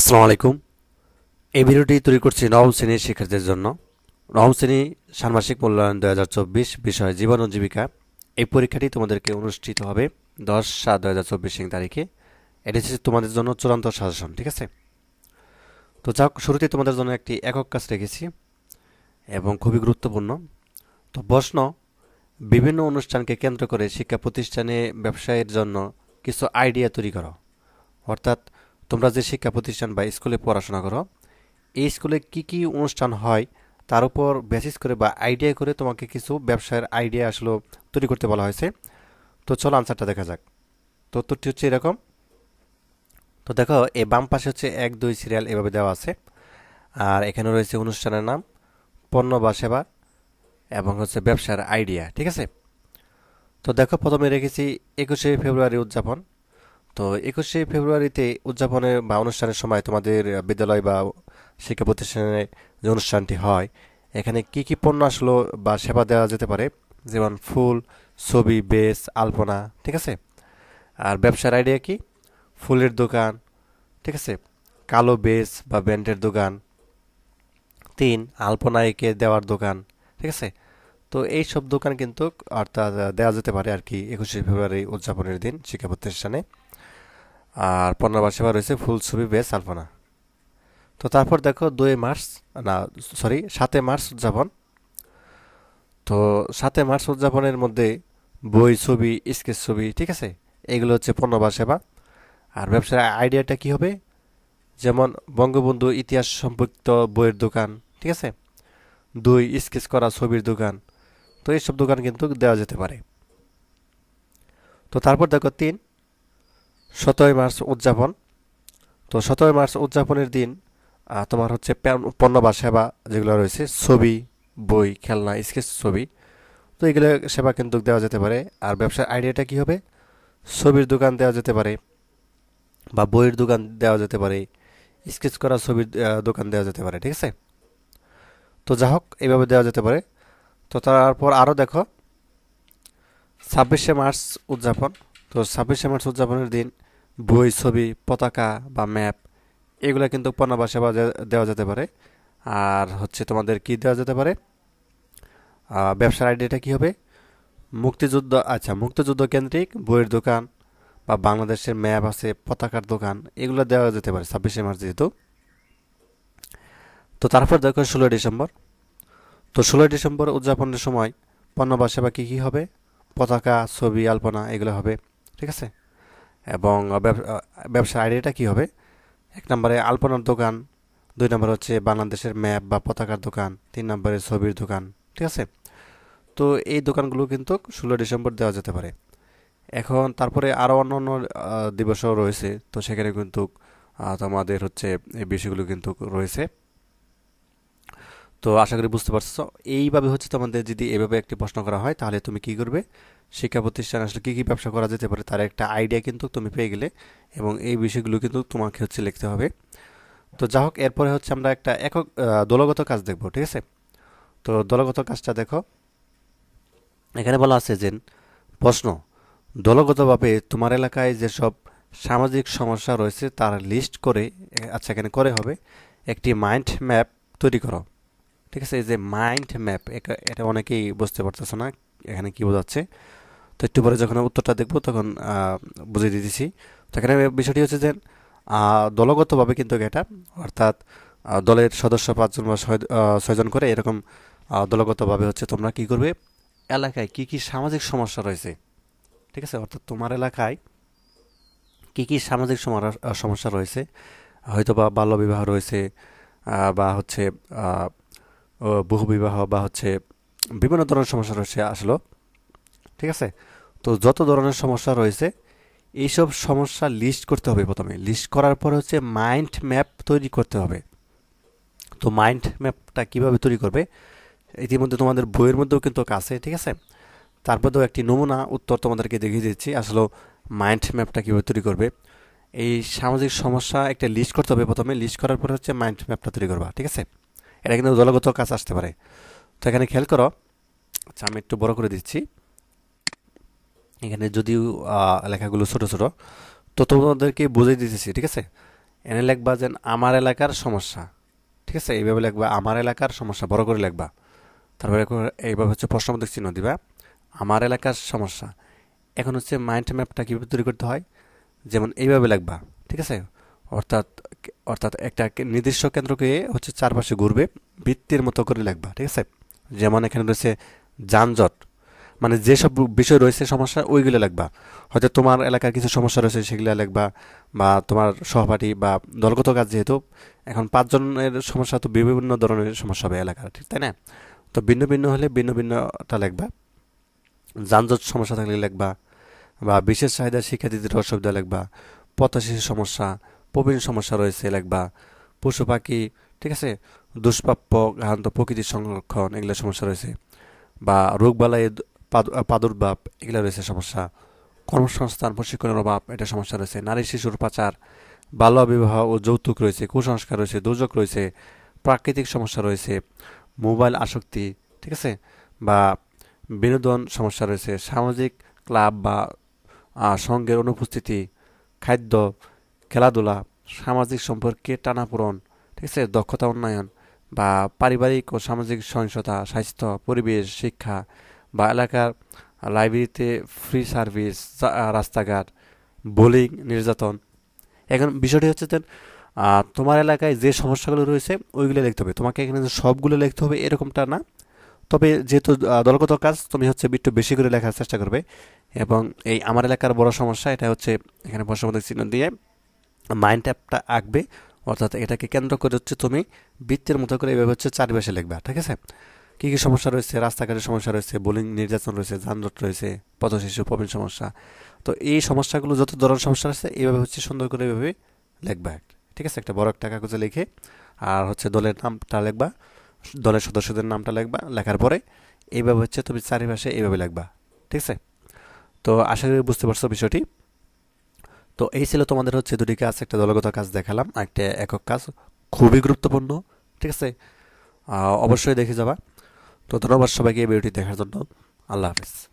আসসালামু আলাইকুম। এই ভিডিওটি তৈরি করছি নবম শ্রেণির শিক্ষার্থীদের জন্য। নবম শ্রেণি ষান্মাসিক মূল্যায়ন দু হাজার চব্বিশ বিষয় জীবন ও জীবিকা। এই পরীক্ষাটি তোমাদেরকে অনুষ্ঠিত হবে দশ সাত দু হাজার চব্বিশ তারিখে। এটি হচ্ছে তোমাদের জন্য চূড়ান্ত সাজেশন, ঠিক আছে? তো যাক, শুরুতে তোমাদের জন্য একটি একক কাজ রেখেছি এবং খুবই গুরুত্বপূর্ণ। তো প্রশ্ন, বিভিন্ন অনুষ্ঠানকে কেন্দ্র করে শিক্ষা প্রতিষ্ঠানে ব্যবসায়ের জন্য কিছু আইডিয়া তৈরি করো। অর্থাৎ তোমরা যে শিক্ষা প্রতিষ্ঠান বা স্কুলে পড়াশোনা করো, এই স্কুলে কি কি অনুষ্ঠান হয়, তার উপর বেসিস করে বা আইডিয়া করে তোমাকে কিছু ব্যবসায়ের আইডিয়া আসলে তৈরি করতে বলা হয়েছে। তো চলো আনসারটা দেখা যাক। তো উত্তরটি হচ্ছে এরকম। তো দেখো, এই বাম পাশে হচ্ছে এক, দুই সিরিয়াল এভাবে দেওয়া আছে। আর এখানে রয়েছে অনুষ্ঠানের নাম, পণ্য বা সেবা এবং হচ্ছে ব্যবসার আইডিয়া ঠিক আছে? তো দেখো, প্রথমে রেখেছি একুশে ফেব্রুয়ারি উদযাপন। তো একুশে ফেব্রুয়ারিতে উদযাপনের বা অনুষ্ঠানের সময় তোমাদের বিদ্যালয় বা শিক্ষা প্রতিষ্ঠানে যে অনুষ্ঠানটি হয়, এখানে কি কি পণ্য আসলো বা সেবা দেওয়া যেতে পারে? যেমন ফুল, ছবি, বেস, আলপনা, ঠিক আছে? আর ব্যবসার আইডিয়া কি? ফুলের দোকান, ঠিক আছে? কালো বেস বা ব্যান্ডের দোকান তিন আলপনা এঁকে দেওয়ার দোকান, ঠিক আছে? তো এই সব দোকান কিন্তু অর্থাৎ দেওয়া যেতে পারে আর কি একুশে ফেব্রুয়ারি উদযাপনের দিন শিক্ষা প্রতিষ্ঠানে। আর পনেরো সেবা রয়েছে ফুল ছবি বেস আলপনা। তো তারপর দেখো দুই মার্চ, না, সরি সাতে মার্চ উদযাপন। তো সাতে মার্চ উদযাপনের মধ্যে বই ছবি, স্কেচ ছবি, ঠিক আছে, এগুলো হচ্ছে পণ্য বা সেবা আর ব্যবসার আইডিয়াটা কি হবে? যেমন বঙ্গবন্ধু ইতিহাস সম্পর্কিত বইয়ের দোকান, ঠিক আছে, দুই স্কেচ করা ছবির দোকান, তো এইসব দোকান কিন্তু দেওয়া যেতে পারে। তো তারপর দেখো তিন সতেরোই মার্চ উদযাপন। তো সতেরোই মার্চ উদযাপনের দিন তোমার হচ্ছে পণ্য বা সেবা যেগুলো রয়েছে, ছবি, বই, খেলনা, স্কেচ ছবি, তো এগুলো সেবা কিন্তু দেওয়া যেতে পারে। আর ব্যবসার আইডিয়াটা কি হবে? ছবির দোকান দেওয়া যেতে পারে বা বইয়ের দোকান দেওয়া যেতে পারে, স্কেচ করা ছবির দোকান দেওয়া যেতে পারে, ঠিক আছে? তো যা হোক এইভাবে দেওয়া যেতে পারে। তো তারপর আরও দেখো, ছাব্বিশে মার্চ উদযাপন। তো ছাব্বিশে মার্চ উদযাপনের দিন বই, ছবি, পতাকা বা ম্যাপ, এগুলো কিন্তু পণ্য বা সেবা দেওয়া যেতে পারে। আর হচ্ছে তোমাদের কি দেওয়া যেতে পারে? ব্যবসার আইডিয়াটা কি হবে? মুক্তিযুদ্ধ আচ্ছা মুক্তিযুদ্ধ কেন্দ্রিক বইয়ের দোকান বা বাংলাদেশের ম্যাপ আছে, পতাকার দোকান, এগুলো দেওয়া যেতে পারে ছাব্বিশে মার্চ যেহেতু। তো তারপর দেখো ষোলোই ডিসেম্বর। তো ষোলোই ডিসেম্বর উদযাপনের সময় পণ্য বা সেবা কী কী হবে? পতাকা, ছবি, আলপনা, এগুলো হবে। ঠিক আছে? এবং ব্যব- ব্যবসার আইডিয়াটা কী হবে? এক নম্বরে আলপনার দোকান, দুই নম্বর হচ্ছে বাংলাদেশের ম্যাপ বা পতাকার দোকান, তিন নম্বরে ছবির দোকান, ঠিক আছে? তো এই দোকানগুলো কিন্তু ষোলো ডিসেম্বর দেওয়া যেতে পারে। এখন তারপরে আরও অন্য অন্য দিবসও রয়েছে, তো সেখানে কিন্তু তোমাদের হচ্ছে এই বিষয়গুলো কিন্তু রয়েছে। তো আশা করি বুঝতে পারছ। এইভাবে হচ্ছে তোমাদের যদি এভাবে একটি প্রশ্ন করা হয়, তাহলে তুমি কি করবে? শিক্ষা প্রতিষ্ঠান আসলে কী কী ব্যবসা করা যেতে পারে তার একটা আইডিয়া কিন্তু তুমি পেয়ে গেলে এবং এই বিষয়গুলো কিন্তু তোমাকে হচ্ছে লিখতে হবে। তো যা হোক, এরপরে হচ্ছে আমরা একটা একক দলগত কাজ দেখব, ঠিক আছে? তো দলগত কাজটা দেখো। এখানে বলা আছে যে প্রশ্ন, দলগতভাবে তোমার এলাকায় যেসব সামাজিক সমস্যা রয়েছে তার লিস্ট করে আচ্ছা এখানে করে হবে, একটি মাইন্ড ম্যাপ তৈরি করো। ঠিক আছে? এই যে মাইন্ড ম্যাপ এটা অনেকেই বুঝতে পারতেছে না, এখানে কি বোঝাচ্ছে? তো একটু পরে যখন উত্তরটা দেখব, তখন বুঝিয়ে দিতেছি। তো এখানে বিষয়টি হচ্ছে যে দলগতভাবে কিন্তু এটা, অর্থাৎ দলের সদস্য পাঁচজন বা ছয়জন করে এরকম দলগতভাবে হচ্ছে তোমরা কি করবে? এলাকায় কি কি সামাজিক সমস্যা রয়েছে? ঠিক আছে? অর্থাৎ তোমার এলাকায় কি কি সামাজিক সমস্যা রয়েছে? হয়তো বা বাল্যবিবাহ রয়েছে বা হচ্ছে বহুবিবাহ বা হচ্ছে, বিভিন্ন ধরনের সমস্যা রয়েছে আসলে ঠিক আছে? তো যত ধরনের সমস্যা রয়েছে, এইসব সমস্যা লিস্ট করতে হবে প্রথমে। লিস্ট করার পর হচ্ছে মাইন্ড ম্যাপ তৈরি করতে হবে। তো মাইন্ড ম্যাপটা কীভাবে তৈরি করবে? ইতিমধ্যে তোমাদের বইয়ের মধ্যেও কিন্তু আছে, ঠিক আছে? তারপরেও একটি নমুনা উত্তর তোমাদেরকে দেখিয়ে দিচ্ছি। আসলে মাইন্ড ম্যাপটা কীভাবে তৈরি করবে? এই সামাজিক সমস্যা একটা লিস্ট করতে হবে প্রথমে। লিস্ট করার পরে হচ্ছে মাইন্ড ম্যাপটা তৈরি করবা, ঠিক আছে? এটা কিন্তু দলগত কাজ আসতে পারে। তো এখানে খেয়াল করো আচ্ছা আমি একটু বড় করে দিচ্ছি। এখানে যদিও লেখাগুলো ছোট ছোট, তো তোমাদেরকে বুঝিয়ে দিতেছি, ঠিক আছে? এনে লিখবা যে আমার এলাকার সমস্যা, ঠিক আছে? এইভাবে লিখবা, আমার এলাকার সমস্যা, বড় করে লিখবা। তারপরে এইভাবে হচ্ছে প্রশ্নবোধক চিহ্ন দিবা, আমার এলাকার সমস্যা। এখন হচ্ছে মাইন্ড ম্যাপটা কীভাবে তৈরি করতে হয়? যেমন এইভাবে লিখবা, ঠিক আছে? অর্থাৎ অর্থাৎ একটা নির্দিষ্ট কেন্দ্রকে হচ্ছে চারপাশে ঘুরবে বৃত্তির মতো করে লিখবা, ঠিক আছে? যেমন এখানে রয়েছে যানজট মানে যেসব বিষয় রয়েছে সমস্যা, ওইগুলো লিখবা। হয়তো তোমার এলাকার কিছু সমস্যা রয়েছে, সেগুলো লিখবা বা তোমার সহপাঠী বা দলগত কাজ যেহেতু, এখন পাঁচজনের সমস্যা তো বিভিন্ন ধরনের সমস্যা হবে এলাকার, ঠিক তাই না? তো ভিন্ন ভিন্ন হলে ভিন্ন ভিন্নটা লিখবা। যানজট সমস্যা থাকলে লিখবা বা বিশেষ চাহিদা শিক্ষার্থীদের অসুবিধা লিখবা পথশিশু সমস্যা, প্রবীণ সমস্যা রয়েছে লিখবা, পশু পাখি, ঠিক আছে? দুষ্প্রাপ্য ঘান্ত প্রকৃতির সংরক্ষণ, এগুলো সমস্যা রয়েছে। বা রোগবালাই প্রাদুর্ভাব এগুলো রয়েছে সমস্যা। কর্মসংস্থান, প্রশিক্ষণের অভাব, এটা সমস্যা রয়েছে। নারী শিশুর পাচার, বাল্য বিবাহ ও যৌতুক রয়েছে, কুসংস্কার রয়েছে, দুর্যোগ রয়েছে, প্রাকৃতিক সমস্যা রয়েছে, মোবাইল আসক্তি, ঠিক আছে? বা বিনোদন সমস্যা রয়েছে, সামাজিক ক্লাব বা সঙ্গের অনুপস্থিতি, খাদ্য, খেলাধুলা, সামাজিক সম্পর্কে টানাপূরণ ঠিক আছে? দক্ষতা উন্নয়ন বা পারিবারিক ও সামাজিক সহিংসতা, স্বাস্থ্য, পরিবেশ, শিক্ষা বা এলাকার লাইব্রেরিতে ফ্রি সার্ভিস রাস্তাঘাট বোলিং নির্যাতন। এখন বিষয়টি হচ্ছে যে তোমার এলাকায় যে সমস্যাগুলো রয়েছে, ওইগুলো লিখতে হবে। তোমাকে এখানে সবগুলো লিখতে হবে, এরকমটা না। তবে যেহেতু দলগত কাজ, তুমি হচ্ছে একটু বেশি করে লেখার চেষ্টা করবে। এবং এই আমার এলাকার বড় সমস্যা, এটা হচ্ছে এখানে প্রশ্নবোধক চিহ্ন দিয়ে মাইন্ড ট্যাপটা আঁকবে। অর্থাৎ এটাকে কেন্দ্র করে হচ্ছে তুমি বৃত্তের মতো করে এভাবে হচ্ছে চারপাশে লিখবা, ঠিক আছে? কী কী সমস্যা রয়েছে? রাস্তাঘাটের সমস্যা রয়েছে, বোলিং নির্যাতন রয়েছে, যানজট রয়েছে, পথশিশু, প্রবীণ সমস্যা। তো এই সমস্যাগুলো যত ধরনের সমস্যা রয়েছে এইভাবে হচ্ছে সুন্দর করে এইভাবে লিখবা। ঠিক আছে? একটা বড় একটা কাগজে লিখে আর হচ্ছে দলের নামটা লিখবা, দলের সদস্যদের নামটা লিখবা, লেখার পরে এইভাবে হচ্ছে তুমি চারিপাশে এইভাবে লিখবা। ঠিক আছে? তো আশা করি বুঝতে পারছ বিষয়টি। তো এই ছিল তোমাদের হচ্ছে দুটি কাজ, একটা দলগত কাজ দেখালাম একটা একক কাজ। খুবই গুরুত্বপূর্ণ। ঠিক আছে? অবশ্যই দেখে যাবা। তো ধন্যবাদ সবাইকে এই ভিডিওটি দেখার জন্য। আল্লাহ হাফিজ।